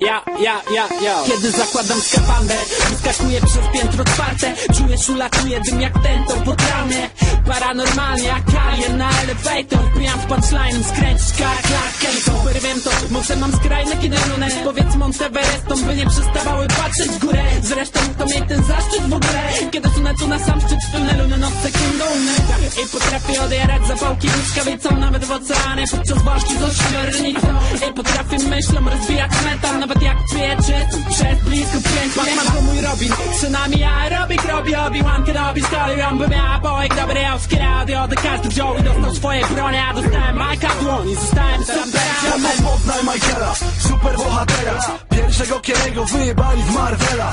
Ja, ja, ja, ja. Kiedy zakładam skafander Wyskakuję przez piętro czwarte. Czujesz ulatuje dym jak tentor po traumie Paranormalnie jak alien na elevator Wbijam w punchline, skręcić kar, Clark Super to, może mam skrajny kierunek Powiedz Monteverestom, by nie przestawały patrzeć w górę. Zresztą to mieć ten zaszczyt w ogóle. Kiedy sunę tu na sam szczyt Tylne luny noc sekundą I potrafię odjarać zapałki błyskawicą Nawet oceanie podczas walki z ośmiornicą. I potrafię myślą rozbijać metal. Nawet jak czystą przez blisko pięć Batman to mój Robin, przynajmniej ja Robik robi Obi-Wan Kenobi Stary on by miała połek dobry auski radio Do każdy wziął i dostał swoje bronie A dostałem Majka w dłoń. I zostałem sam Poznaj Michaela, super bohatera Pierwszego kierego wyjebali w Marvela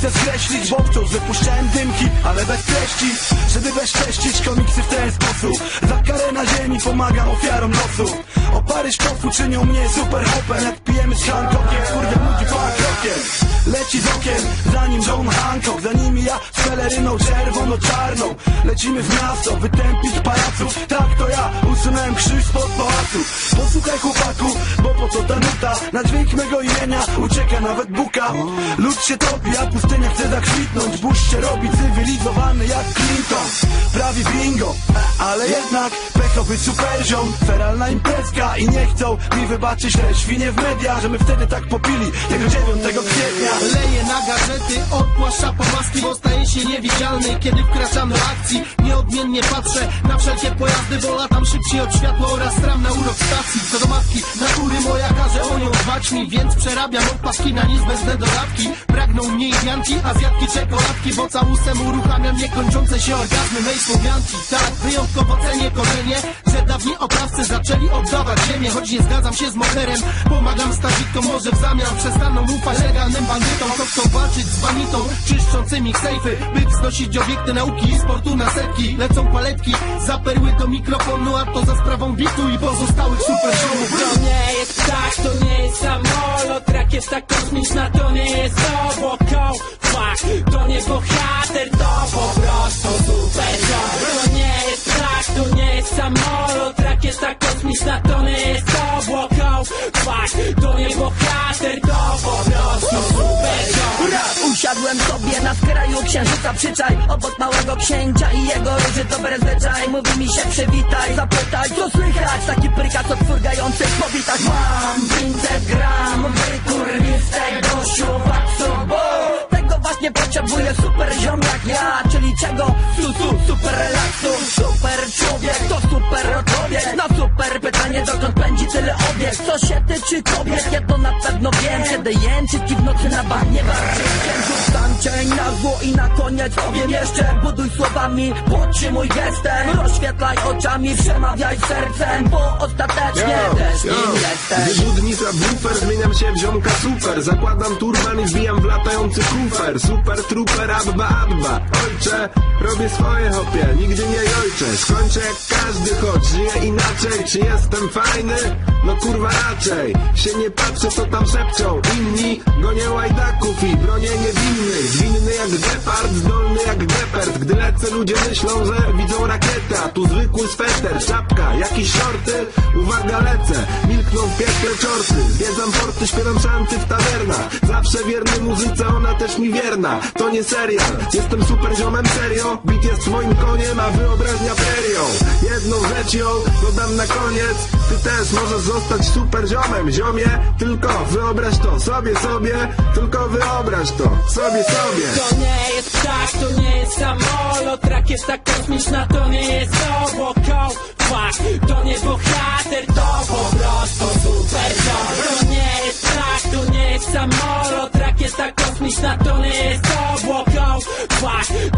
szkice skreślić Bo wciąż wypuszczałem dymki, ale bez treści. Żeby bezcześcić komiksy w ten sposób. Za karę na ziemi pomagam ofiarom losu. Opary szkofu czynią mnie super hopem Jak pijemy z Hancockiem, kurde ludzi po krokiem Leci z okiem, za nim John Hancock. Za nimi ja z peleryną czerwono-czarną Lecimy w miasto, wytępić pajaców Tak to ja, usunąłem krzyż spod pałacu. Posłuchaj chłopaku, bo po co ta Na dźwięk mego imienia ucieka nawet buka. Lud się topi, a pustynia chce zakwitnąć. Bush się robi cywilizowany jak Clinton. Prawie bingo, ale jednak superziom Feralna imprezka i nie chcą mi wybaczyć te świnie w media Że my wtedy tak popili tego 9 kwietnia. Leję na gazety, odpłaszcza pomaski Bo staje się niewidzialny, kiedy wkraczam do akcji Nieodmiennie patrzę na wszelkie pojazdy Bo latam szybciej od światła oraz stram na urok stacji. Co do matki, natury moja każe o nią dbać mi Więc przerabiam odpaski na niezbędne dodatki. Pragną mniej wianki, azjatki, czekoladki Bo całusem uruchamiam niekończące się orgazmy. Mej słowianki Tak, wyjątkowo cenię korzenie Że dawni oprawcy zaczęli oddawać ziemię Choć nie zgadzam się z moherem. Pomagam stawikom, może w zamian przestaną ufać legalnym bandytom. To chcą walczyć z banitą, czyszczącym ich sejfy By wznosić obiekty nauki i sportu na setki. Lecą paletki za perły do mikrofonu A to za sprawą bitu i pozostałych superziomów To nie jest ptak, to nie jest samolot. Rakieta kosmiczna to nie jest obłoką Fuck, to nie bohater, Fuck, to nie bohater, to po prostu super usiadłem sobie na skraju księżyca przyczaj Obok małego księcia i jego róży dobre zwyczaj Mówi mi się przywitaj, zapytaj co słychać? Taki prykat od furgających powitać Mam 500 gram wykurwistego siuwaksu Bo tego właśnie potrzebuję super ziom jak ja Czyli czego? Su, su, super relaksu Super człowiek ci w nocy na bagnie Barczykiem rzucam cień na zło i na koniec powiem jeszcze Buduj słowami, podtrzymuj gestem. Rozświetlaj oczami, przemawiaj sercem Bo ostatecznie też nim jesteś. Gdy budnica bufer, zmieniam się w ziomka super. Zakładam turban i wbijam w latający kufer. Super trooper, abba abba. Ojcze, robię swoje hopie, nigdy nie ojcze Skończę jak każdy, choć żyję inaczej. Czy jestem fajny? No kurwa raczej Się nie patrzę co tam szepczą. Inni gonię łajdaków i bronię niewinnych Zwinny jak gepard, zdolny jak gepard Gdy lecę ludzie myślą, że widzą rakietę A tu zwykły sweter, czapka, jakieś shorty. Uwaga lecę, milkną piekle czorty. Zwiedzam porty, śpiewam szanty w tawernach Zawsze wierny muzyce, ona też mi wierna. To nie serial, jestem super ziomem serio. Beat jest moim koniem, a wyobraźnia perią Jedną rzecz ją dodam na koniec. Ty też możesz zostać super ziomem Ziomie, tylko wyobraź to sobie, sobie. Tylko wyobraź to sobie, sobie. To nie jest ptak, to nie jest samolot Rakieta kosmiczna to nie jest obłoką Fuck, to nie bohater, to po prostu super To nie jest ptak, to nie jest samolot. Rakieta kosmiczna to nie jest obłoką Fuck,